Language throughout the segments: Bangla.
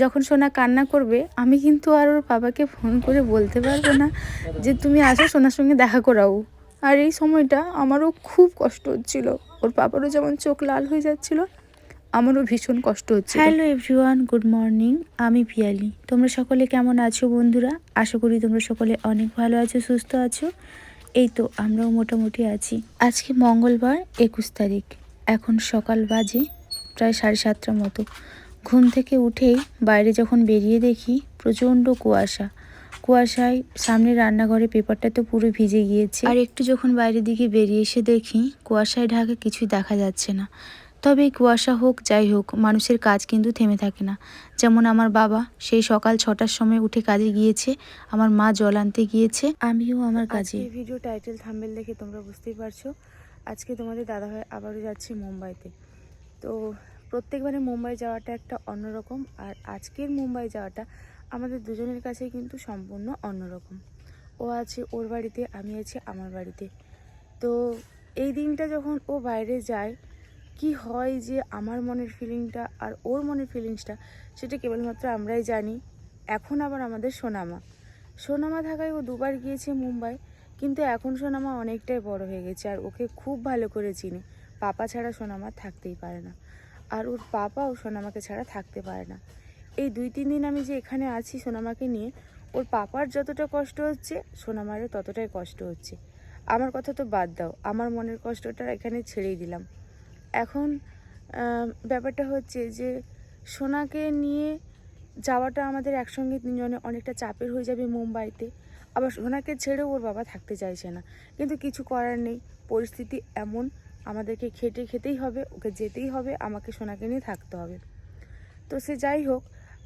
যখন সোনা কান্না করবে, আমি কিন্তু আর ওর বাবাকে ফোন করে বলতে পারব না যে তুমি আসো সোনার সঙ্গে দেখা করাও। আর এই সময়টা আমারও খুব কষ্ট হচ্ছিল। ওর বাবারও যেমন চোখ লাল হয়ে যাচ্ছিল, আমারও ভীষণ কষ্ট হচ্ছে হ্যালো এভরিওয়ান, গুড মর্নিং, আমি পিয়ালি। তোমরা সকলে কেমন আছো বন্ধুরা? আশা করি তোমরা সকলে অনেক ভালো আছো, সুস্থ আছো। এই তো আমরাও মোটামুটি আছি। আজকে মঙ্গলবার একুশ তারিখ, এখন সকাল বাজে প্রায় সাড়ে সাতটার মতো। ঘুম থেকে উঠেই বাইরে যখন বেরিয়ে দেখি প্রচণ্ড কুয়াশা। কুয়াশায় সামনে রান্নাঘরে পেপারটা তো পুরো ভিজে গিয়েছে। আর একটু যখন বাইরের দিকে বেরিয়ে এসে দেখি কুয়াশায় ঢাকা কিছুই দেখা যাচ্ছে না। তবে কুয়াশা হোক যাই হোক মানুষের কাজ কিন্তু থেমে থাকে না। যেমন আমার বাবা সেই সকাল ছটার সময় উঠে কাজে গিয়েছে আমার মা জল আনতে গিয়েছে আমিও আমার কাজে। ভিডিও টাইটেল থাম্বেল দেখে তোমরা বুঝতেই পারছ। আজকে তোমাদের দাদাভাই আবারও যাচ্ছি মুম্বাইতে। তো প্রত্যেকবারে মুম্বাই যাওয়াটা একটা অন্যরকম আর আজকের মুম্বাই যাওয়াটা আমাদের দুজনের কাছে কিন্তু সম্পূর্ণ অন্যরকম। ও আছে ওর বাড়িতে, আমি আছি আমার বাড়িতে। তো এই দিনটা যখন ও বাইরে যায়, কি হয় যে আমার মনের ফিলিংটা আর ওর মনের ফিলিংসটা সেটা কেবলমাত্র আমরাই জানি। এখন আবার আমাদের সোনামা। সোনামা থাকায় ও দুবার গিয়েছে মুম্বাই, কিন্তু এখন সোনামা অনেকটাই বড় হয়ে গেছে আর ওকে খুব ভালো করে চিনি। পাপা ছাড়া সোনামা থাকতেই পারে না। আর ওর পাপাও সোনামাকে ছাড়া থাকতে পারে না। এই দুই, তিন দিন আমি যে এখানে আছি সোনামাকে নিয়ে, ওর পাপার যতটা কষ্ট হচ্ছে, সোনামারও ততটাই কষ্ট হচ্ছে। আমার কথা তো বাদ দাও, আমার মনের কষ্টটা এখানে ছেড়েই দিলাম। এখন ব্যাপারটা হচ্ছে যে, সোনাকে নিয়ে যাওয়াটা আমাদের একসঙ্গে তিনজনে অনেকটা চাপের হয়ে যাবে মুম্বাইতে। আবার সোনাকে ছেড়েও ওর বাবা থাকতে চাইছে না। কিন্তু কিছু করার নেই, পরিস্থিতি এমন আমাদেরকে খেটে খেতেই হবে, ওকে যেতেই হবে, আমাকে সোনাকে নিয়ে থাকতে হবে। তো সে যাই হোক,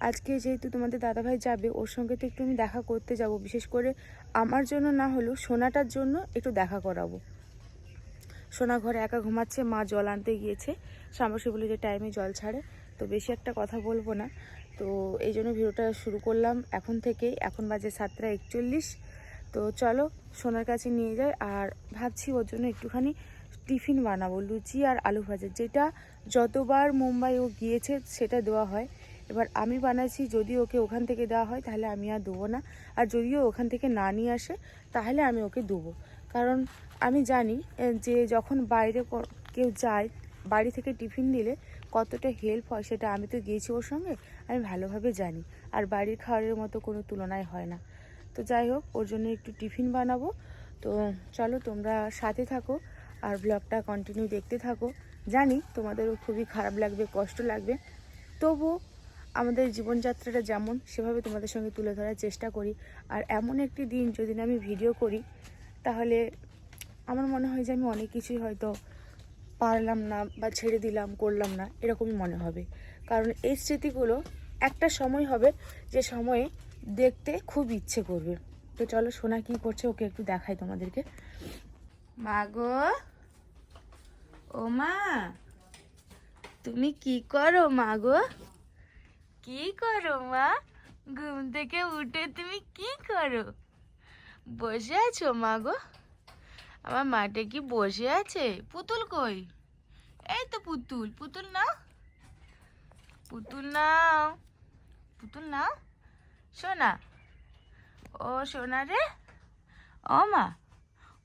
আজকে যেহেতু তোমাদের দাদাভাই যাবে, ওর সঙ্গে তো একটু আমি দেখা করতে যাব, বিশেষ করে আমার জন্য না হলেও সোনাটার জন্য একটু দেখা করাবো। সোনা ঘরে একা ঘুমাচ্ছে, মা জল আনতে গিয়েছে, সামসি বলে যে টাইমে জল ছাড়ে, তো বেশি একটা কথা বলব না। তো এই জন্য ভিডিওটা শুরু করলাম এখন থেকেই, এখন বাজে সাতটা একচল্লিশ। তো চলো, সোনার কাছে নিয়ে যাই, আর ভাবছি ওর জন্য একটুখানি টিফিন বানাবো, লুচি আর আলু ভাজা, যেটা যতবার মুম্বাই ও গিয়েছে সেটা দেওয়া হয়। এবার আমি বানাচ্ছি, যদি ওকে ওখান থেকে দেওয়া হয় তাহলে আমি আর দেবো না। আর যদিও ওখান থেকে না নিয়ে আসে, তাহলে আমি ওকে দেবো। কারণ আমি জানি যে যখন বাইরে কেউ যায়, বাড়ি থেকে টিফিন দিলে কতটা হেল্প হয় সেটা আমি তো গিয়েছি ওর সঙ্গে, আমি ভালোভাবে জানি। আর বাড়ির খাবারের মতো কোনো তুলনায় হয় না। তো যাই হোক, ওর জন্য একটু টিফিন বানাবো। তো চলো তোমরা সাথে থাকো। আর ব্লগটা কন্টিনিউ দেখতে থাকো। জানি তোমাদেরও খুবই খারাপ লাগবে, কষ্ট লাগবে। তবু আমাদের জীবনযাত্রাটা যেমন, সেভাবে তোমাদের সঙ্গে তুলে ধরার চেষ্টা করি। আর এমন একটি দিন যদি আমি ভিডিও করি, তাহলে আমার মনে হয় যে আমি অনেক কিছুই হয়তো পারলাম না বা ছেড়ে দিলাম, করলাম না, এরকমই মনে হবে। কারণ এই স্মৃতিগুলো একটা সময় হবে যে সময়ে দেখতে খুব ইচ্ছে করবে। তো চলো সোনা কি করছে ওকে একটু দেখাই তোমাদেরকে। মা গো। ও মা তুমি কি করো মা গো? কি করো মা? ঘুম থেকে উঠে তুমি কি করো? বসে আছো মা গো? আমার মাঠে কি বসে আছে? পুতুল কই? এই তো পুতুল পুতুল নাও। পুতুল নাও পুতুল নাও। সোনা, ও সোনা রে। ও মা,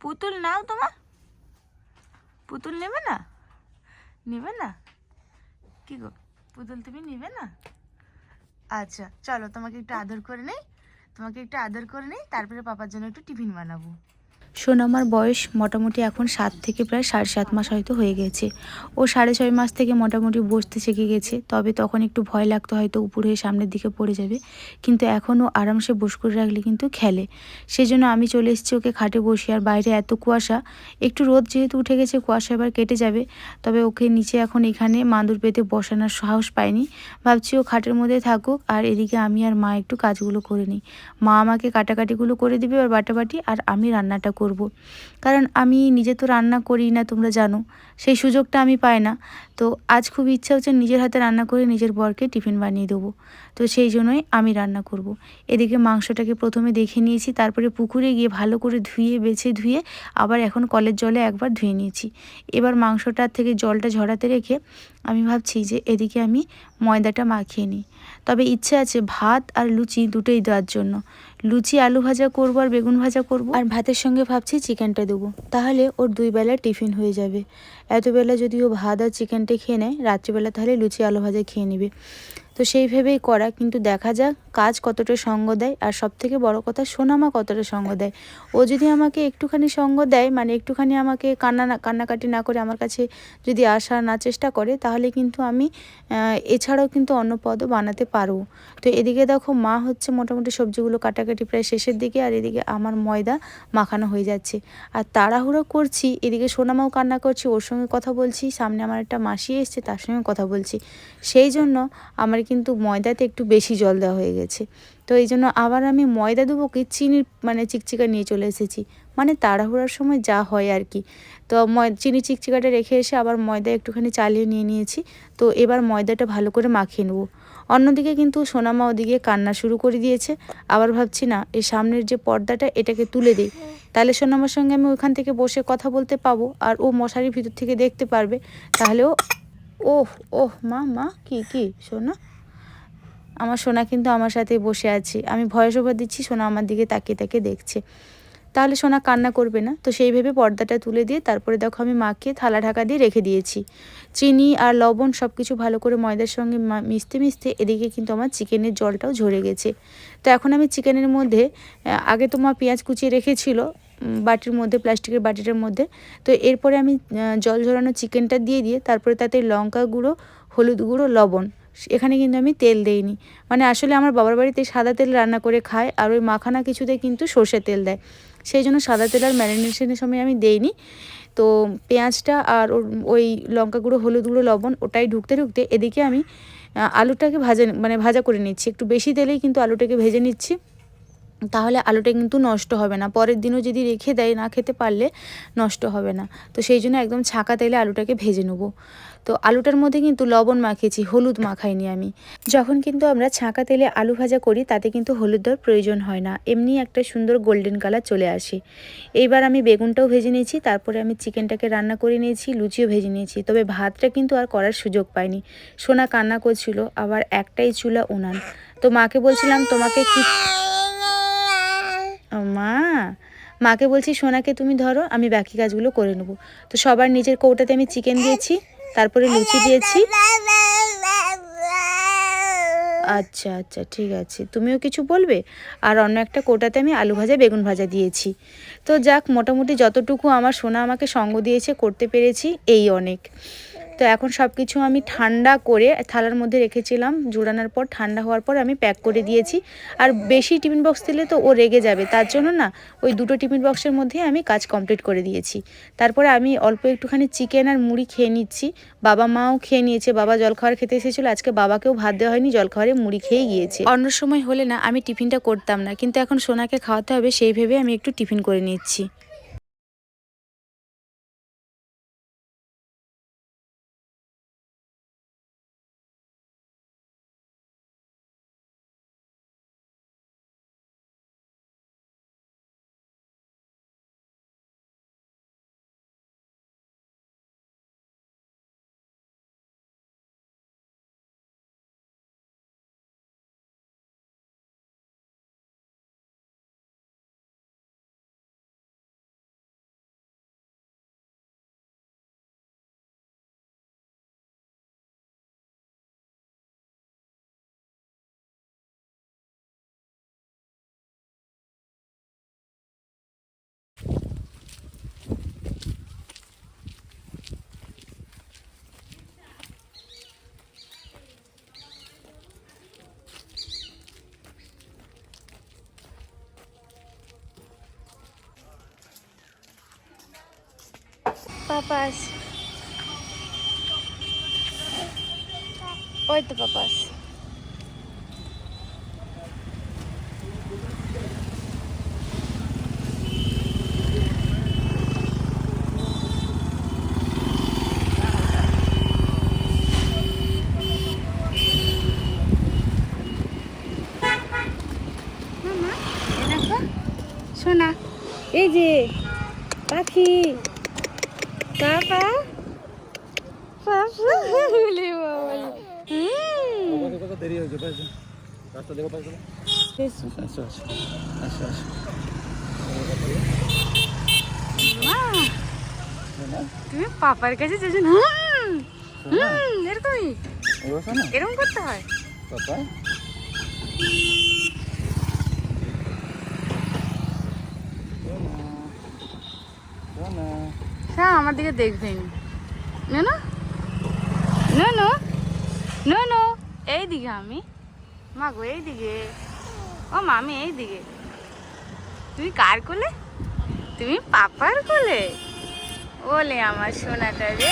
পুতুল নাও তোমার। পুতুল নেবে না? নেবে না? কি গো, পুতুল তুমি নেবে না? আচ্ছা চলো তোমাকে একটু আদর করে নেই, তোমাকে একটু আদর করে নেই, তারপরে পাপার জন্য একটু টিফিন বানাবো। সোনামার বয়স মোটামুটি এখন সাত থেকে প্রায় সাড়ে সাত মাস হয়তো হয়ে গেছে। ও সাড়ে ছয় মাস থেকে মোটামুটি বসতে শিখে গেছে। তবে তখন একটু ভয় লাগতো, হয়তো উপরে হয়ে সামনের দিকে পড়ে যাবে। কিন্তু এখনও আরামসে বস করে রাখলে কিন্তু খেলে। সেজন্য আমি চলে এসেছি ওকে খাটে বসি আর বাইরে এত কুয়াশা, একটু রোদ যেহেতু উঠে গেছে, কুয়াশা এবার কেটে যাবে। তবে ওকে নিচে এখন এখানে মাদুর পেতে বসানোর সাহস পাইনি। ভাবছি ও খাটের মধ্যে থাকুক, আর এদিকে আমি আর মা একটু কাজগুলো করে নিই। মা আমাকে কাটাকাটিগুলো করে দিবে আর বাটাবাটি, আর আমি রান্নাটা করব। কারণ আমি নিজে তো রান্না করি না, তোমরা জানো। সেই সুযোগটা আমি পাই না। তো আজ খুব ইচ্ছা হচ্ছে নিজের হাতে রান্না করে নিজের বরকে টিফিন বানিয়ে দেবো। তো সেই জন্যই আমি রান্না করব। এদিকে মাংসটাকে প্রথমে দেখে নিয়েছি, তারপরে পুকুরে গিয়ে ভালো করে ধুয়ে, বেছে ধুয়ে আবার এখন কলের জলে একবার ধুয়ে নিয়েছি। এবার মাংসটার থেকে জলটা ঝরাতে রেখে আমি ভাবছি যে এদিকে আমি ময়দাটা মাখিয়ে নিই। তবে ইচ্ছে আছে ভাত আর লুচি দুটোই দেওয়ার জন্য। লুচি, আলু ভাজা করব আর বেগুন ভাজা করব। আর ভাতের সঙ্গে ভাবছি চিকেনটা দেবো। তাহলে ওর দুই বেলা টিফিন হয়ে যাবে। এতবেলা যদি ও ভাত আর চিকেনটা খেয়ে নেয়, রাত্রিবেলা তাহলে লুচি, আলু ভাজা খেয়ে নেবে। তো সেই ভেবেই করা, কিন্তু দেখা যাক কাজ কতটা সঙ্গ দেয় আর সব থেকে বড় কথা সোনামা কতটা সঙ্গ দেয়। ও যদি আমাকে একটুখানি সঙ্গ দেয় মানে একটুখানি আমাকে কান্না না, কান্নাকাটি না করে আমার কাছে যদি আসা না, চেষ্টা করে, তাহলে কিন্তু আমি এছাড়াও কিন্তু অন্য পদও বানাতে পারব। তো এদিকে দেখো মা হচ্ছে মোটামুটি সবজিগুলো কাটাকাটি প্রায় শেষের দিকে, আর এদিকে আমার ময়দা মাখানো হয়ে যাচ্ছে। আর তাড়াহুড়ো করছি, এদিকে সোনামাও কান্না করছি, ওর সঙ্গে কথা বলছি, সামনে আমার একটা মাসি এসছে, তার সঙ্গে কথা বলছি। সেই জন্য আমার কিন্তু ময়দাতে একটু বেশি জল দেওয়া হয়ে গেছে। তো এই জন্য আবার আমি ময়দা দেবো কি চিনির মানে চিকচিকা নিয়ে চলে এসেছি। মানে তাড়াহুড়ার সময় যা হয় আর কি। তো ময়, চিনি চিকচিকাটা রেখে এসে আবার ময়দা একটুখানি চালিয়ে নিয়ে নিয়েছি। তো এবার ময়দাটা ভালো করে মাখিয়ে নেব। অন্যদিকে কিন্তু সোনামা ওদিকে কান্না শুরু করে দিয়েছে। আবার ভাবছি, না, এই সামনের যে পর্দাটা, এটাকে তুলে দিই। তাহলে সোনামার সঙ্গে আমি ওইখান থেকে বসে কথা বলতে পাবো। আর ও মশারির ভিতর থেকে দেখতে পারবে। তাহলেও ওহ ওহ, মা মা, কি কি, সোনা? আমার সোনা কিন্তু আমার সাথে বসে আছে। আমি ভয়েস ওভার দিচ্ছি, সোনা আমার দিকে তাকিয়ে তাকিয়ে দেখছে। তাহলে সোনা কান্না করবে না। তো সেই ভেবে পর্দাটা তুলে দিয়ে তারপরে দেখো আমি মাকে থালা ঢাকা দিয়ে রেখে দিয়েছি। চিনি আর লবণ সব কিছু ভালো করে ময়দার সঙ্গে মিশতে মিশতে এদিকে কিন্তু আমার চিকেনের জলটাও ঝরে গেছে। তো এখন আমি চিকেনের মধ্যে আগে তো মা পেঁয়াজ কুচিয়ে রেখেছিল বাটির মধ্যে, প্লাস্টিকের বাটিটার মধ্যে। তো এরপরে আমি জল ঝরানো চিকেনটা দিয়ে দিয়ে তারপরে তাতে লঙ্কা গুঁড়ো, হলুদ গুঁড়ো, লবণ। এখানে কিন্তু আমি তেল দেইনি। মানে আসলে আমার বাবার বাড়িতে সাদা তেল রান্না করে খায় আর ওই মাখানা কিছুতে কিন্তু সর্ষে তেল দেয়। সেই জন্য সাদা তেল আর ম্যারিনেশনের সময় আমি দেইনি। তো পেঁয়াজটা আর ওই লঙ্কা গুঁড়ো, হলুদ গুঁড়ো, লবণ ওটাই ঢুকতে ঢুকতে এদিকে আমি আলুটাকে ভাজা মানে ভাজা করে নিচ্ছি। একটু বেশি তেলেই কিন্তু আলুটাকে ভেজে নিচ্ছি। তাহলে আলুটা কিন্তু নষ্ট হবে না। পরের দিনও যদি রেখে দেয়, না খেতে পারলে নষ্ট হবে না। তো সেই জন্য একদম ছাঁকা তেলে আলুটাকে ভেজে নেব। তো আলুটার মধ্যে কিন্তু লবণ মাখিয়েছি, হলুদ মাখাইনি আমি। যখন কিন্তু আমরা ছাঁকা তেলে আলু ভাজা করি, তাতে কিন্তু হলুদ দেওয়ার প্রয়োজন হয় না। এমনি একটা সুন্দর গোল্ডেন কালার চলে আসে। এইবার আমি বেগুনটাও ভেজে নিয়েছি, তারপরে আমি চিকেনটাকে রান্না করে নিয়েছি, লুচিও ভেজে নিয়েছি। তবে ভাতটা কিন্তু আর করার সুযোগ পাইনি। সোনা কান্না করছিল, আবার একটাই চুলা উনান। তো মাকে বলছিলাম, তোমাকে কি মাকে বলছি, সোনাকে তুমি ধরো, আমি বাকি কাজগুলো করে নেব। তো সবার নিজের কৌটাতে আমি চিকেন দিয়েছি, তারপরে লুচি দিয়েছি। আচ্ছা আচ্ছা ঠিক আছে। তুমিও কিছু বলবে? আর অন্য একটা কোটাতে আমি আলু ভাজা, বেগুন ভাজা দিয়েছি। তো যাক, মোটামুটি যতটুকু আমার সোনা আমাকে সঙ্গ দিয়েছে, করতে পেরেছি, এই অনেক। তো এখন সব কিছু আমি ঠান্ডা করে থালার মধ্যে রেখেছিলাম। জোড়ানোর পর ঠান্ডা হওয়ার পর আমি প্যাক করে দিয়েছি। আর বেশি টিফিন বক্স দিলে তো ও রেগে যাবে। তার জন্য না ওই দুটো টিফিন বক্সের মধ্যে আমি কাজ কমপ্লিট করে দিয়েছি। তারপরে আমি অল্প একটুখানি চিকেন আর মুড়ি খেয়ে নিচ্ছি। বাবা মাও খেয়ে নিয়েছে। বাবা জলখাবার খেতে এসেছিল। আজকে বাবাকেও ভাত দেওয়া হয়নি। জলখাবারে মুড়ি খেয়ে গিয়েছে। অন্য সময় হলে না আমি টিফিনটা করতাম না। কিন্তু এখন সোনাকে খাওয়াতে হবে সেই ভেবে আমি একটু টিফিন করে নিচ্ছি। পাপাস। ওই তো পাপাস। শোনা এই যে পাখি। পাপা পাপা বলে বাবা। দেরি হয়েছে পাইছো রাস্তা দেখো পাইছো বেশ আচ্ছা আচ্ছা আচ্ছা মা। শোনা তুমি পাপার কাছে যেছো না? হুম, হুম, এরকমই। এরকম করতে হয়। পাপা? হ্যাঁ আমার দিকে দেখবেন না। না নো এই দিকে আমি। মা গো এই দিকে ও মামি এই দিকে তুমি কার কোলে? তুমি পাপার কোলে? ওলে আমার সোনাটা রে।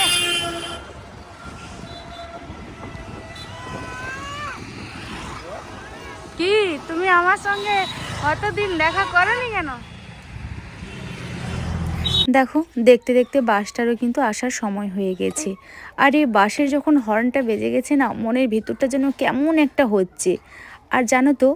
কি, তুমি আমার সঙ্গে অতদিন দেখা করনি কেন? দেখো, দেখতে দেখতে বাসটারও কিন্তু আসার সময় হয়ে গেছে। আর এই বাসের যখন হর্নটা বেজে গেছে না, মনের ভিতরটা যেন কেমন একটা হচ্ছে। আর জানো তো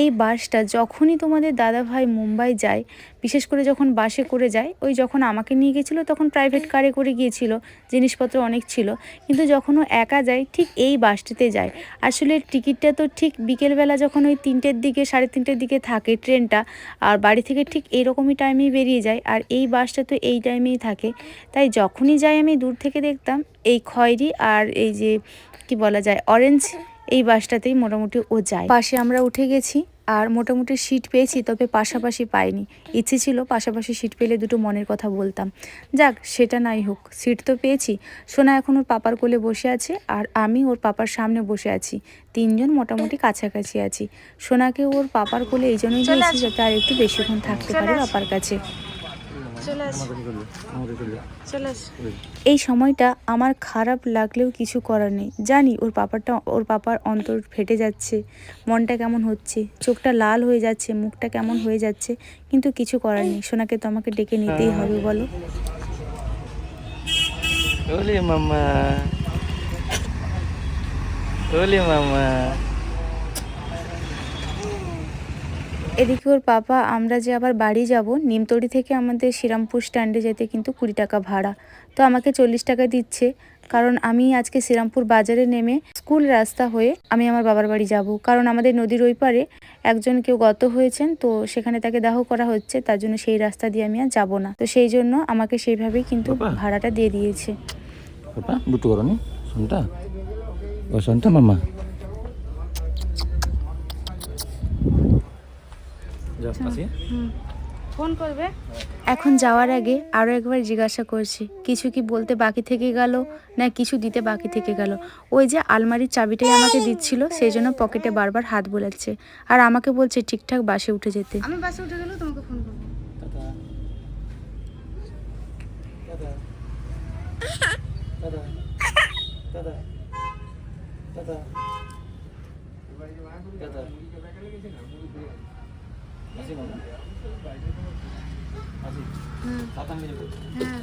এই বাসটা যখনই তোমাদের দাদা ভাই মুম্বাই যায়, বিশেষ করে যখন বাসে করে যায়, ওই যখন আমাকে নিয়ে গেছিল তখন প্রাইভেট কারে করে গিয়েছিল, জিনিসপত্র অনেক ছিল। কিন্তু যখন ও একা যায়, ঠিক এই বাসটিতে যায়। আসলে টিকিটটা তো ঠিক বিকেলবেলা যখন ওই তিনটের দিকে, সাড়ে তিনটের দিকে থাকে ট্রেনটা, আর বাড়ি থেকে ঠিক এইরকমই টাইমেই বেরিয়ে যায়, আর এই বাসটা তো এই টাইমেই থাকে। তাই যখনই যাই আমি দূর থেকে দেখতাম, এই খয়েরি আর এই যে, কি বলা যায় অরেঞ্জ এই বাসটাতেই মোটামুটি ও যায়। পাশে আমরা উঠে গেছি আর মোটামুটি সিট পেয়েছি তবে পাশাপাশি পাইনি। ইচ্ছে ছিল পাশাপাশি সিট পেলে দুটো মনের কথা বলতাম। যাক সেটা নাই হোক সিট তো পেয়েছি। সোনা এখন ওর পাপার কোলে বসে আছে আর আমি ওর পাপার সামনে বসে আছি। তিনজন মোটামুটি কাছাকাছি আছি। সোনাকে ওর পাপার কোলে এই জন্যই দিয়েছি যাতে আর একটু বেশিক্ষণ থাকতে পারে। পাপার কাছে। এই। সময়টা আমার খারাপ লাগলেও কিছু করার নেই। জানি ওর পাপারটা ওর পাপার অন্তর ফেটে যাচ্ছে মনটা কেমন হচ্ছে চোখটা লাল হয়ে যাচ্ছে মুখটা কেমন হয়ে যাচ্ছে কিন্তু কিছু করার নেই। সোনাকে তো আমাকে ডেকে নিতেই হবে বলো। ওলে মামা। মামা। এদিকে ওর পাপা আমরা যে আবার বাড়ি যাব নিমতড়ি থেকে আমাদের শ্রীরামপুর স্ট্যান্ডে যেতে কিন্তু কুড়ি টাকা ভাড়া। তো আমাকে চল্লিশ টাকা দিচ্ছে। কারণ আমি আজকে শ্রীরামপুর বাজারে নেমে স্কুল রাস্তা হয়ে আমি আমার বাবার বাড়ি যাব। কারণ আমাদের নদীর ওই পারে একজন কেউ গত হয়েছেন তো সেখানে তাকে দাহ করা হচ্ছে। তার জন্য সেই রাস্তা দিয়ে আমি আর যাব না। তো সেই জন্য আমাকে সেইভাবেই কিন্তু ভাড়াটা দিয়ে দিয়েছে। পাপা করনি? শুনটা ও শুনটা মামা। ফোন করবে? এখন যাওয়ার আগে আরও একবার জিজ্ঞাসা করছি কিছু কি বলতে বাকি থেকে গেল না কিছু দিতে বাকি থেকে গেল? ওই যে আলমারির চাবিটাই আমাকে দিচ্ছিল সেই জন্য পকেটে বারবার হাত বোলাচ্ছে। আর আমাকে বলছে ঠিকঠাক বাসে উঠে যেতে। আমি বাসে উঠে গেলেও তোমাকে ফোন করব। Tata. Tata. Tata. Tata tata আসি মামা আসি টাটা মেরে বল।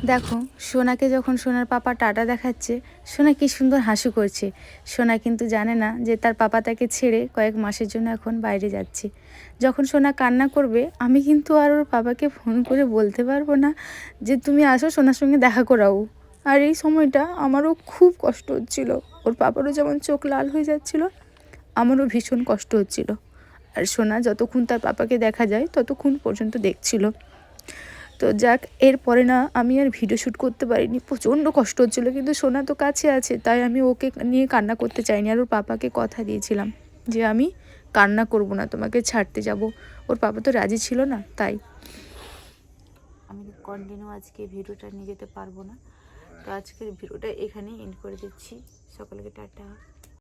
দেখো, সোনাকে যখন সোনার পাপা টাটা দেখাচ্ছে, সোনা কি সুন্দর হাসি করছে। সোনা কিন্তু জানে না যে তার পাপা তাকে ছেড়ে কয়েক মাসের জন্য এখন বাইরে যাচ্ছে। যখন সোনা কান্না করবে, আমি কিন্তু আর ওর বাবাকে ফোন করে বলতে পারব না যে তুমি আসো, সোনার সঙ্গে দেখা করাও। আর এই সময়টা আমারও খুব কষ্ট হচ্ছিল। ওর পাপারও যেমন চোখ লাল হয়ে যাচ্ছিল, আমারও ভীষণ কষ্ট হচ্ছিল। আর সোনা যতক্ষণ তার পাপাকে দেখা যায় ততক্ষণ পর্যন্ত দেখছিল। তো যাক, এরপরে না আমি আর ভিডিও শ্যুট করতে পারিনি। প্রচণ্ড কষ্ট হচ্ছিল, কিন্তু সোনা তো কাছে আছে, তাই আমি ওকে নিয়ে কান্না করতে চাইনি আর ওর পাপাকে কথা দিয়েছিলাম যে আমি কান্না করব না, তোমাকে ছাড়তে যাব। ওর পাপা তো রাজি ছিল না, তাই। আমি কন্টিনিউ আজকে ভিডিওটা নিয়ে যেতে পারব না। তো আজকের ভিডিওটা এখানেই এন্ড করে দিচ্ছি। সকলকে টাটা।